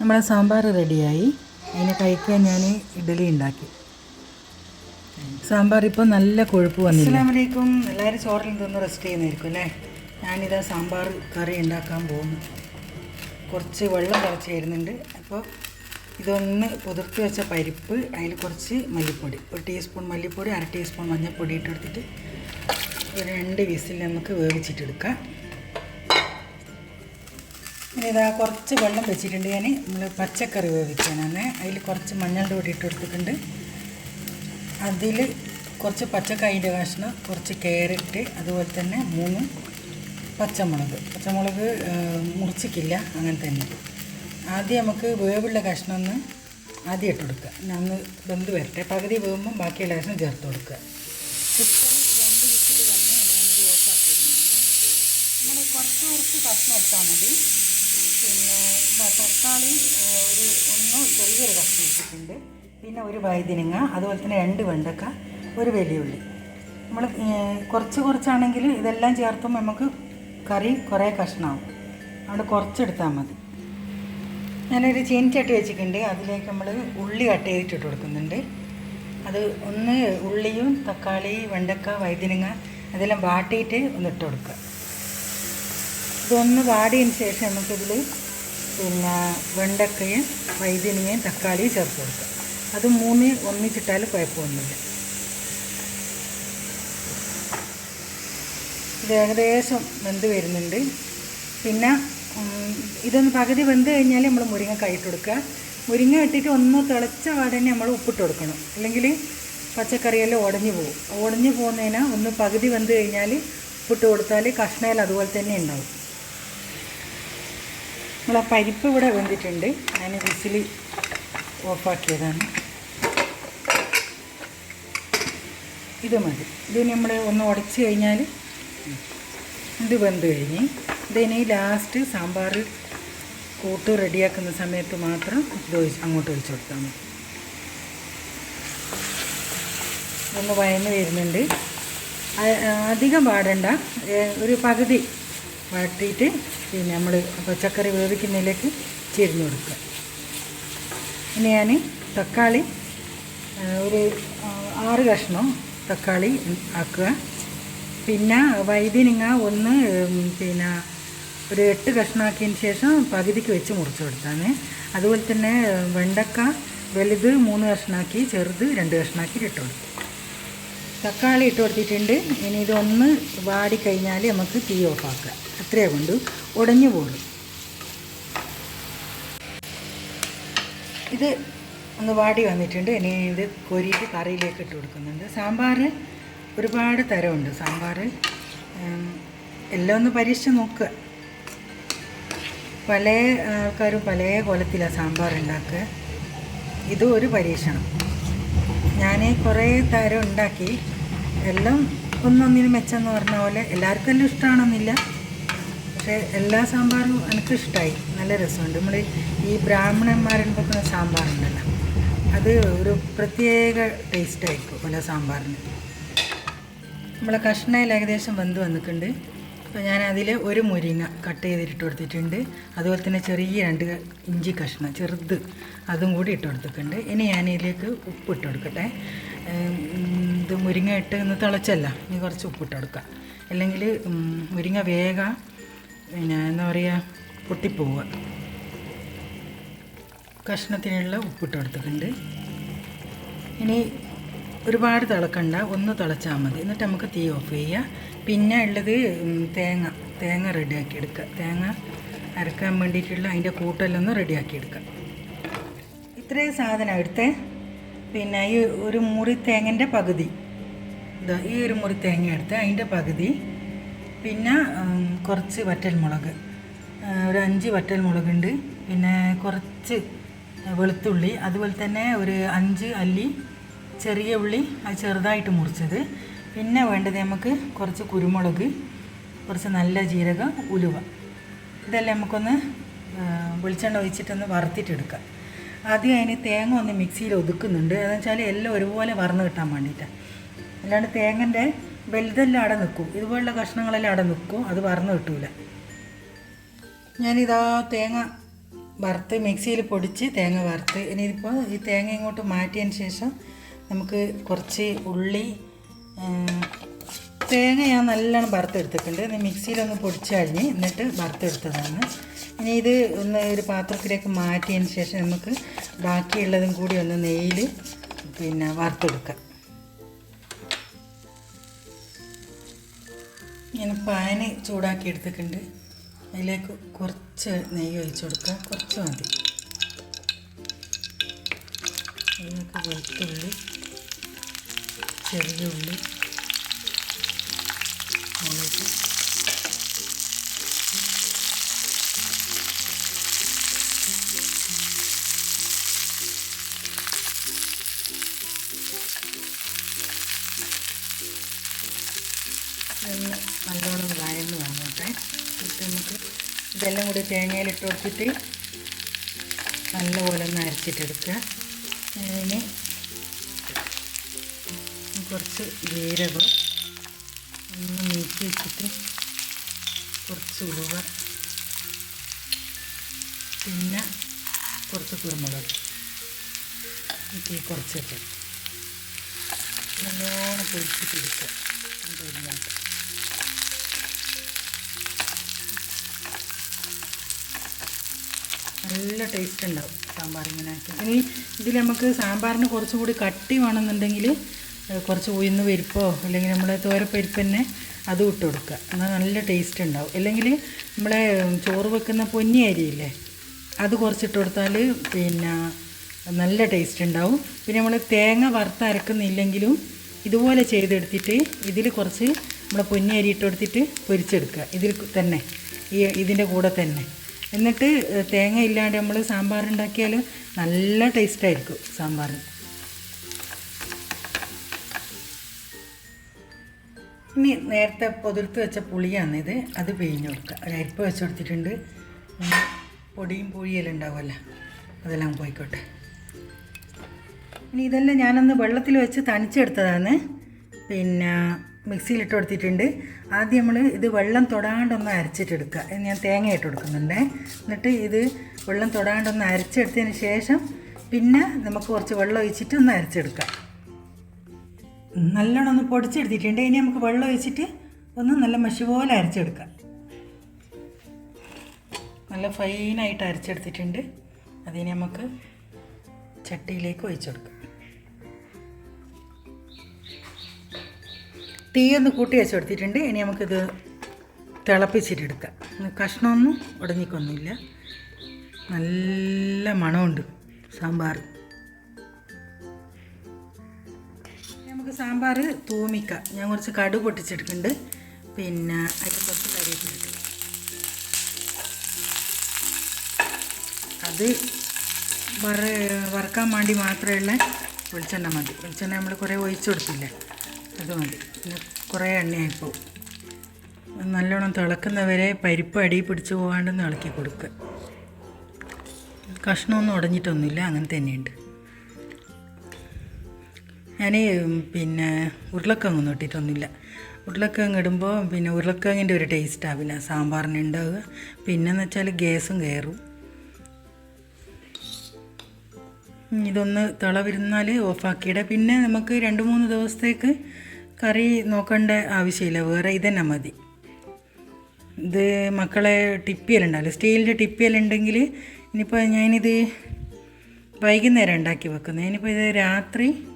നമ്മളെ സാമ്പാർ റെഡിയായി. അതിനെ കഴിക്കാൻ ഞാൻ ഇഡലി ഉണ്ടാക്കി. സാമ്പാർ ഇപ്പോൾ നല്ല കൊഴുപ്പ് വന്നില്ല? അസ്സാമലൈക്കും എല്ലാവരും ചോറിൽ നിന്ന് റെസ്റ്റ് ചെയ്യുന്നതായിരിക്കും അല്ലേ? ഞാനിതാ സാമ്പാർ കറി ഉണ്ടാക്കാൻ പോകുന്നു. കുറച്ച് വെള്ളം കുറച്ച് വരുന്നുണ്ട്. അപ്പോൾ ഇതൊന്ന് പുതിർത്തി വെച്ച പരിപ്പ് അതിൽ കുറച്ച് മല്ലിപ്പൊടി. ഒരു ടീസ്പൂൺ മല്ലിപ്പൊടി അര ടീസ്പൂൺ മഞ്ഞൾപ്പൊടി ഇട്ടെടുത്തിട്ട് ഒരു രണ്ട് വിസിൽ നമുക്ക് വേവിച്ചിട്ടെടുക്കാം. ഇനി ഇതാ കുറച്ച് വെള്ളം വെച്ചിട്ടുണ്ട് ഞാൻ നമ്മൾ പച്ചക്കറി വേവിക്കാനാണ് അതിൽ കുറച്ച് മഞ്ഞളുടെ പൊടി ഇട്ട് കൊടുത്തിട്ടുണ്ട്. അതിൽ കുറച്ച് പച്ചക്കായിന്റെ കഷ്ണം കുറച്ച് ക്യാരറ്റ് അതുപോലെ തന്നെ മൂന്ന് പച്ചമുളക്. പച്ചമുളക് മുറിച്ചിക്കില്ല അങ്ങനെ തന്നെ. ആദ്യം നമുക്ക് വേവുള്ള കഷ്ണം ഒന്ന് ആദ്യം ഇട്ട് കൊടുക്കുക. ഞാൻ ഒന്ന് വെന്ത് വരട്ടെ. പകുതി വേവുമ്പം ബാക്കിയുള്ള കഷ്ണം ചേർത്ത് കൊടുക്കുക. രണ്ട് കുറച്ച് കുറച്ച് കഷ്ണം എടുത്താൽ മതി. പിന്നെ തക്കാളി ഒരു ഒന്ന് ചെറിയൊരു കഷ്ണം വെച്ചിട്ടുണ്ട് പിന്നെ ഒരു വൈദിനങ്ങ അതുപോലെ തന്നെ രണ്ട് വെണ്ടക്ക ഒരു വെല്ലുള്ളി നമ്മൾ കുറച്ച് കുറച്ചാണെങ്കിൽ ഇതെല്ലാം ചേർത്തുമ്പോൾ നമുക്ക് കറി കുറേ കഷ്ണമാവും. അതുകൊണ്ട് കുറച്ചെടുത്താൽ മതി. ഞാനൊരു ചീനിച്ചട്ടി വെച്ചിട്ടുണ്ട്. അതിലേക്ക് നമ്മൾ ഉള്ളി കട്ട് ചെയ്തിട്ടിട്ട് കൊടുക്കുന്നുണ്ട്. അത് ഒന്ന് ഉള്ളിയും തക്കാളി വെണ്ടക്ക വൈദ്യനങ്ങ അതെല്ലാം വാട്ടിയിട്ട് ഒന്ന് ഇട്ട് കൊടുക്കുക. ഇതൊന്ന് വാടിയതിന് ശേഷം നമുക്കിതിൽ പിന്നെ വെണ്ടക്കയും വൈദ്യനയും തക്കാളിയും ചേർത്ത് കൊടുക്കാം. അത് മൂന്ന് ഒന്നിച്ചിട്ടാൽ കുഴപ്പമൊന്നുമില്ല. ഇത് ഏകദേശം വെന്ത് വരുന്നുണ്ട്. പിന്നെ ഇതൊന്ന് പകുതി വെന്ത് കഴിഞ്ഞാൽ നമ്മൾ മുരിങ്ങ ഇട്ട് കൊടുക്കുക. മുരിങ്ങ ഇട്ടിട്ട് ഒന്ന് തിളച്ച പാടന്നെ നമ്മൾ ഉപ്പിട്ട് കൊടുക്കണം. അല്ലെങ്കിൽ പച്ചക്കറിയെല്ലാം ഉടഞ്ഞു പോകും. ഉടഞ്ഞു പോകുന്നതിന് ഒന്ന് പകുതി വെന്ത് കഴിഞ്ഞാൽ ഉപ്പിട്ട് കൊടുത്താൽ കഷ്ണയിൽ അതുപോലെ തന്നെ ഉണ്ടാവും. നമ്മളെ പരിപ്പ് ഇവിടെ വെന്തിട്ടുണ്ട്. ഞാൻ വിസിൽ ഓഫാക്കിയതാണ്. ഇത് മതി. ഇത് നമ്മൾ ഒന്ന് ഉടച്ച് കഴിഞ്ഞാൽ ഇത് വെന്ത് കഴിഞ്ഞ് ഇതിനി ലാസ്റ്റ് സാമ്പാർ കൂട്ട് റെഡിയാക്കുന്ന സമയത്ത് മാത്രം ഇത് അങ്ങോട്ട് ഒഴിച്ചു കൊടുത്താൽ മതി. ഒന്ന് വയന്ന് വരുന്നുണ്ട്. അധികം പാടണ്ട ഒരു പകുതി വാട്ടിയിട്ട് പിന്നെ നമ്മൾ പച്ചക്കറി വേവിക്കുന്നതിലേക്ക് ചെരിഞ്ഞ് കൊടുക്കുക. ഇനി ഞാൻ തക്കാളി ഒരു ആറ് കഷ്ണം തക്കാളി ആക്കുക. പിന്നെ വൈദ്യനിങ്ങ ഒന്ന് പിന്നെ ഒരു എട്ട് കഷ്ണമാക്കിയതിന് ശേഷം പകുതിക്ക് വെച്ച് മുറിച്ച് കൊടുത്താണ് അതുപോലെ തന്നെ വെണ്ടക്ക വലുത് മൂന്ന് കഷ്ണമാക്കി ചെറുത് രണ്ട് കഷ്ണമാക്കി ഇട്ട് കൊടുത്തു തക്കാളി ഇട്ട് കൊടുത്തിട്ടുണ്ട്. ഇനി ഇതൊന്ന് വാടിക്കഴിഞ്ഞാൽ നമുക്ക് തീ ഓഫാക്കാം. അത്രയേ കൊണ്ട് ഉടഞ്ഞു പോകും. ഇത് ഒന്ന് വാടി വന്നിട്ടുണ്ട്. ഇനി ഇത് കൊരിയിട്ട് കറിയിലേക്ക് ഇട്ട് കൊടുക്കുന്നുണ്ട്. സാമ്പാർ ഒരുപാട് തരമുണ്ട്. സാമ്പാർ എല്ലാം ഒന്ന് പരീക്ഷിച്ച് നോക്കുക പല ആൾക്കാരും പല കോലത്തിലാണ് സാമ്പാർ ഉണ്ടാക്കുക. ഇത് ഒരു പരീക്ഷണം. ഞാൻ കുറേ തരം ഉണ്ടാക്കി. എല്ലാം ഒന്നൊന്നിനും മെച്ചെന്ന് പറഞ്ഞ പോലെ എല്ലാവർക്കും എല്ലാം ഇഷ്ടമാണെന്നില്ല. പക്ഷേ എല്ലാ സാമ്പാറും എനിക്ക് ഇഷ്ടമായി നല്ല രസമുണ്ട്. നമ്മൾ ഈ ബ്രാഹ്മണന്മാരുണ്ടാക്കുന്ന സാമ്പാറുണ്ടല്ലോ. അത് ഒരു പ്രത്യേക ടേസ്റ്റ് ആയിരിക്കും പല സാമ്പാറിന്. നമ്മളെ കഷ്ണയിൽ ഏകദേശം വെന്ത് വന്നിട്ടുണ്ട്. അപ്പോൾ ഞാൻ അതിൽ ഒരു മുരിങ്ങ കട്ട് ചെയ്തിട്ട് കൊടുത്തിട്ടുണ്ട്. അതുപോലെ തന്നെ ചെറിയ രണ്ട് ഇഞ്ചി കഷ്ണം ചെറുത് അതും കൂടി ഇട്ട് കൊടുത്തിട്ടുണ്ട്. ഇനി ഞാനിതിലേക്ക് ഉപ്പ് ഇട്ട് കൊടുക്കട്ടെ. ഇത് മുരിങ്ങ ഇട്ട് ഇന്ന് തിളച്ചല്ല. ഇനി കുറച്ച് ഉപ്പിട്ട് കൊടുക്കുക അല്ലെങ്കിൽ മുരിങ്ങ വേഗ പിന്നെ എന്താ പറയുക പൊട്ടിപ്പോവുക. കഷ്ണത്തിനുള്ള ഉപ്പിട്ട് കൊടുത്തിട്ടുണ്ട്. ഇനി ഒരുപാട് തിളക്കണ്ട. ഒന്ന് തിളച്ചാൽ മതി. എന്നിട്ട് നമുക്ക് തീ ഓഫ് ചെയ്യുക പിന്നെ ഉള്ളത് തേങ്ങ. തേങ്ങ റെഡിയാക്കി എടുക്കുക. തേങ്ങ അരക്കാൻ വേണ്ടിയിട്ടുള്ള അതിന്റെ കൂട്ടെല്ലാം ഒന്ന് റെഡിയാക്കി എടുക്കുക. ഇത്രയും സാധനം എടുത്ത്. പിന്നെ ഈ ഒരു മുറി തേങ്ങന്റെ പകുതി. ഇതാ ഈ ഒരു മുറി തേങ്ങ എടുത്ത് അതിന്റെ പകുതി. പിന്നെ കുറച്ച് വറ്റൽമുളക്. മുളക് ഒരു അഞ്ച് വറ്റൽമുളകുണ്ട്. പിന്നെ കുറച്ച് വെളുത്തുള്ളി അതുപോലെ തന്നെ ഒരു അഞ്ച് അല്ലി ചെറിയ ഉള്ളി അത് ചെറുതായിട്ട് മുറിച്ചത്. പിന്നെ വേണ്ടത് നമുക്ക് കുറച്ച് കുരുമുളക് കുറച്ച് നല്ല ജീരകം ഉലുവ. ഇതെല്ലാം നമുക്കൊന്ന് വെളിച്ചെണ്ണ ഒഴിച്ചിട്ടൊന്ന് വറുത്തിട്ടെടുക്കാം. ആദ്യം അതിന് തേങ്ങ ഒന്ന് മിക്സിയിൽ ഒതുക്കുന്നുണ്ട്. എന്ന് വെച്ചാൽ എല്ലാം ഒരുപോലെ വറന്ന് കിട്ടാൻ വേണ്ടിയിട്ടാണ് അല്ലാണ്ട് തേങ്ങന്റെ വലുതെല്ലാം അവിടെ നിൽക്കും ഇതുപോലുള്ള കഷ്ണങ്ങളെല്ലാം അവിടെ നിൽക്കും അത് വറന്ന് കിട്ടൂല. ഞാനിതാ തേങ്ങ വറുത്ത് മിക്സിയിൽ പൊടിച്ച് തേങ്ങ വറുത്ത് ഇനി ഇതിപ്പോൾ ഈ തേങ്ങ ഇങ്ങോട്ട് മാറ്റിയതിന് ശേഷം നമുക്ക് കുറച്ച് ഉള്ളി തേങ്ങ ഞാൻ നല്ലോണം വറുത്തെടുത്തിട്ടുണ്ട്. മിക്സിയിലൊന്ന് പൊടിച്ച് കഴിഞ്ഞ് എന്നിട്ട് വറുത്തെടുത്തതാണ്. ഇനി ഇത് ഒന്ന് ഒരു പാത്രത്തിലേക്ക് മാറ്റിയതിന് ശേഷം നമുക്ക് ബാക്കിയുള്ളതും കൂടി ഒന്ന് നെയ്യിൽ പിന്നെ വറുത്തെടുക്കാം. ഞാൻ പാന് ചൂടാക്കി എടുത്തിട്ടുണ്ട്. അതിലേക്ക് കുറച്ച് നെയ്യ് ഒഴിച്ചു കൊടുക്കുക. കുറച്ച് മതി. അതിലേക്ക് വെളുത്തുള്ളി ചെറിയ ഉള്ളി മുളക് തേങ്ങയിലിട്ട് കൊടുത്തിട്ട് നല്ലപോലെ ഒന്ന് അരച്ചിട്ടെടുക്കുക. അതിന് കുറച്ച് ജീരകം ഒന്ന് നീക്കി വെച്ചിട്ട് കുറച്ച് ഉലുവ പിന്നെ കുറച്ച് കുരുമുളക്. തീ കുറച്ചിട്ട് നല്ലോണം പൊടിച്ചിട്ടെടുക്കുക നല്ല ടേസ്റ്റ് ഉണ്ടാവും സാമ്പാർ ഇങ്ങനെ ഇനി ഇതിൽ നമുക്ക് സാമ്പാറിന് കുറച്ചും കൂടി കട്ടി വേണമെന്നുണ്ടെങ്കിൽ കുറച്ച് ഉയർന്ന് പരിപ്പോ അല്ലെങ്കിൽ നമ്മുടെ തോരപ്പരിപ്പ് തന്നെ അത് ഇട്ട് കൊടുക്കുക. എന്നാൽ നല്ല ടേസ്റ്റ് ഉണ്ടാവും. അല്ലെങ്കിൽ നമ്മളെ ചോറ് വെക്കുന്ന പൊന്നി അരിയില്ലേ അത് കുറച്ചിട്ട് കൊടുത്താൽ പിന്നെ നല്ല ടേസ്റ്റ് ഉണ്ടാവും. പിന്നെ നമ്മൾ തേങ്ങ വറുത്തരക്കുന്നില്ലെങ്കിലും ഇതുപോലെ ചെയ്തെടുത്തിട്ട് ഇതിൽ കുറച്ച് നമ്മളെ പൊന്നി അരി ഇട്ട് കൊടുത്തിട്ട് പൊരിച്ചെടുക്കുക. ഇതിൽ തന്നെ ഈ ഇതിന്റെ കൂടെ തന്നെ. എന്നിട്ട് തേങ്ങ ഇല്ലാണ്ട് നമ്മൾ സാമ്പാർ ഉണ്ടാക്കിയാൽ നല്ല ടേസ്റ്റായിരിക്കും സാമ്പാർ. ഇനി നേരത്തെ പൊതിർത്ത് വെച്ച പുളിയാണിത് അത് പിഴിഞ്ഞ് കൊടുക്കുക. അരിപ്പ് വെച്ച് കൊടുത്തിട്ടുണ്ട്. പൊടിയും പുഴിയെല്ലാം ഉണ്ടാവുമല്ലോ. അതെല്ലാം പോയിക്കോട്ടെ. ഇനി ഇതെല്ലാം ഞാനൊന്ന് വെള്ളത്തിൽ വെച്ച് തണിച്ചെടുത്തതാണ്. പിന്നെ മിക്സിയിലിട്ട് കൊടുത്തിട്ടുണ്ട്. ആദ്യം നമ്മൾ ഇത് വെള്ളം തൊടാണ്ടൊന്ന് അരച്ചിട്ടെടുക്കുക. ഞാൻ തേങ്ങ ഇട്ട് കൊടുക്കുന്നുണ്ട്. എന്നിട്ട് ഇത് വെള്ളം തൊടാണ്ടൊന്ന് അരച്ചെടുത്തതിന് ശേഷം പിന്നെ നമുക്ക് കുറച്ച് വെള്ളം ഒഴിച്ചിട്ട് ഒന്ന് അരച്ചെടുക്കാം നല്ലോണം ഒന്ന് പൊടിച്ചെടുത്തിട്ടുണ്ട്. ഇനി നമുക്ക് വെള്ളം ഒഴിച്ചിട്ട് ഒന്ന് നല്ല മഷി പോലെ അരച്ചെടുക്കാം നല്ല ഫൈനായിട്ട് അരച്ചെടുത്തിട്ടുണ്ട്. അതിനെ നമുക്ക് ചട്ടിയിലേക്ക് ഒഴിച്ചു കൊടുക്കാം തീ ഒന്ന് കൂട്ടി വെച്ച് കൊടുത്തിട്ടുണ്ട്. ഇനി നമുക്കിത് തിളപ്പിച്ചിട്ടെടുക്കാം. കഷ്ണമൊന്നും ഉടഞ്ഞിക്കൊന്നുമില്ല. നല്ല മണമുണ്ട് സാമ്പാർ നമുക്ക് സാമ്പാർ തൂമിക്കാം. ഞാൻ കുറച്ച് കടു പൊട്ടിച്ചെടുക്കുന്നുണ്ട്. പിന്നെ അതിൽ കുറച്ച് കരിവേപ്പിലിട്ട് അത് വറ വറക്കാൻ വേണ്ടി മാത്രമുള്ള വെളിച്ചെണ്ണ മതി. വെളിച്ചെണ്ണ നമ്മൾ കുറേ ഒഴിച്ചു കൊടുത്തില്ലേ? അത് മതി. പിന്നെ കുറേ എണ്ണയായിപ്പോവും അത് നല്ലോണം തിളക്കുന്നവരെ പരിപ്പ് അടി പിടിച്ച് പോകാണ്ട് ഇളക്കി കൊടുക്കുക കഷ്ണമൊന്നും ഉടഞ്ഞിട്ടൊന്നുമില്ല അങ്ങനെ തന്നെയുണ്ട്. ഞാൻ പിന്നെ ഉരുളക്കങ്ങ് ഇട്ടിട്ടൊന്നുമില്ല. ഉരുളക്കിഴങ്ങ് ഇടുമ്പോൾ പിന്നെ ഉരുളക്കിഴങ്ങിന്റെ ഒരു ടേസ്റ്റ് ആവില്ല സാമ്പാറിന് ഉണ്ടാവുക. പിന്നെന്ന് വെച്ചാൽ ഗ്യാസും കയറും. ഇതൊന്ന് തിള വരുന്നാൽ ഓഫാക്കിയിട. പിന്നെ നമുക്ക് രണ്ട് മൂന്ന് ദിവസത്തേക്ക് കറി നോക്കേണ്ട ആവശ്യമില്ല. വേറെ ഇതന്നെ മതി. ഇത് മക്കളെ ടിപ്പിയലുണ്ടാവില്ല സ്റ്റീലിന്റെ ടിപ്പിയലുണ്ടെങ്കിൽ ഇനിയിപ്പോൾ ഞാനിത് വൈകുന്നേരം ഉണ്ടാക്കി വെക്കുന്നത് ഇനിയിപ്പോൾ ഇത് രാത്രി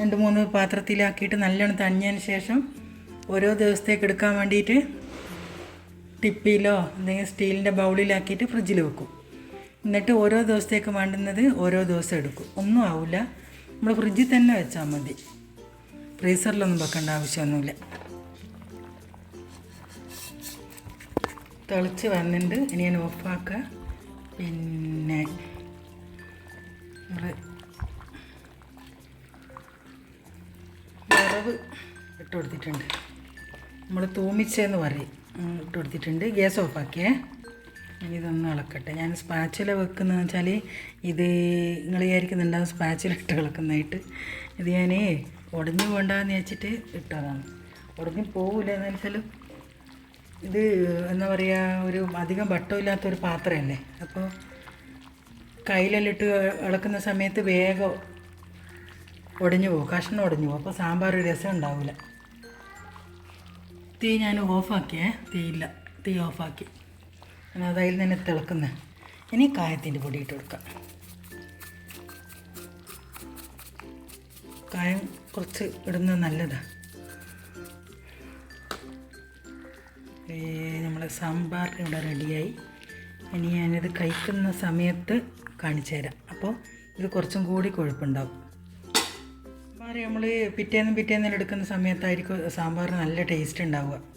രണ്ട് മൂന്ന് പാത്രത്തിലാക്കിയിട്ട് നല്ലോണം തണിഞ്ഞതിന് ശേഷം ഓരോ ദിവസത്തേക്ക് എടുക്കാൻ വേണ്ടിയിട്ട് ടിപ്പിയിലോ എന്തെങ്കിലും സ്റ്റീലിന്റെ ബൗളിലാക്കിയിട്ട് ഫ്രിഡ്ജിൽ വെക്കും. എന്നിട്ട് ഓരോ ദിവസത്തേക്ക് വേണ്ടുന്നത് ഓരോ ദിവസം എടുക്കും. ഒന്നും ആവില്ല നമ്മൾ ഫ്രിഡ്ജിൽ തന്നെ വെച്ചാൽ മതി. ഫ്രീസറിലൊന്നും വെക്കേണ്ട ആവശ്യമൊന്നുമില്ല. തിളച്ച് വന്നിട്ട് ഇനി ഞാൻ ഓഫാക്കുക പിന്നെ വറവ് ഇട്ട് കൊടുത്തിട്ടുണ്ട്. നമ്മൾ തൂമിച്ചെന്ന് പറയും. ഇട്ട് കൊടുത്തിട്ടുണ്ട്. ഗ്യാസ് ഓഫാക്കിയേ. ഇനി ഇതൊന്ന് ഇളക്കട്ടെ. ഞാൻ സ്പാച്ചില വെക്കുന്നതെന്ന് വെച്ചാൽ ഇത് നിങ്ങൾ വിചാരിക്കുന്നുണ്ടാവും സ്പാച്ചില ഇട്ട് ഇളക്കുന്നതായിട്ട്. ഇത് ഞാൻ ഉടഞ്ഞു വേണ്ടെന്ന് വെച്ചിട്ട് ഇട്ടതാണ്. ഉടഞ്ഞു പോവില്ല എന്ന് വെച്ചാൽ ഇത് എന്താ പറയുക ഒരു അധികം വട്ടമില്ലാത്തൊരു പാത്രമല്ലേ? അപ്പോൾ കയ്യിലെല്ലാം ഇട്ട് ഇളക്കുന്ന സമയത്ത് വേഗം ഉടഞ്ഞു പോകും. കഷ്ണം ഉടഞ്ഞു പോകും. അപ്പോൾ സാമ്പാർ രസം ഉണ്ടാവില്ല തീ ഞാൻ ഓഫാക്കിയേ. തീയില്ല. തീ ഓഫാക്കി. ഞാൻ അത് അതിൽ തന്നെ തിളക്കുന്നത് ഇനി കായത്തിന്റെ പൊടി ഇട്ട് കൊടുക്കാം. കായം കുറച്ച് ഇടുന്നത് നല്ലതാണ് നമ്മളെ സാമ്പാർ ഇവിടെ റെഡിയായി. ഇനി ഞാനിത് കഴിക്കുന്ന സമയത്ത് കാണിച്ചു തരാം. അപ്പോൾ ഇത് കുറച്ചും കൂടി കൊഴുപ്പുണ്ടാവും. സാമ്പാർ നമ്മൾ പിറ്റേന്നും പിറ്റേന്നും എടുക്കുന്ന സമയത്തായിരിക്കും സാമ്പാർ നല്ല ടേസ്റ്റ് ഉണ്ടാവുക.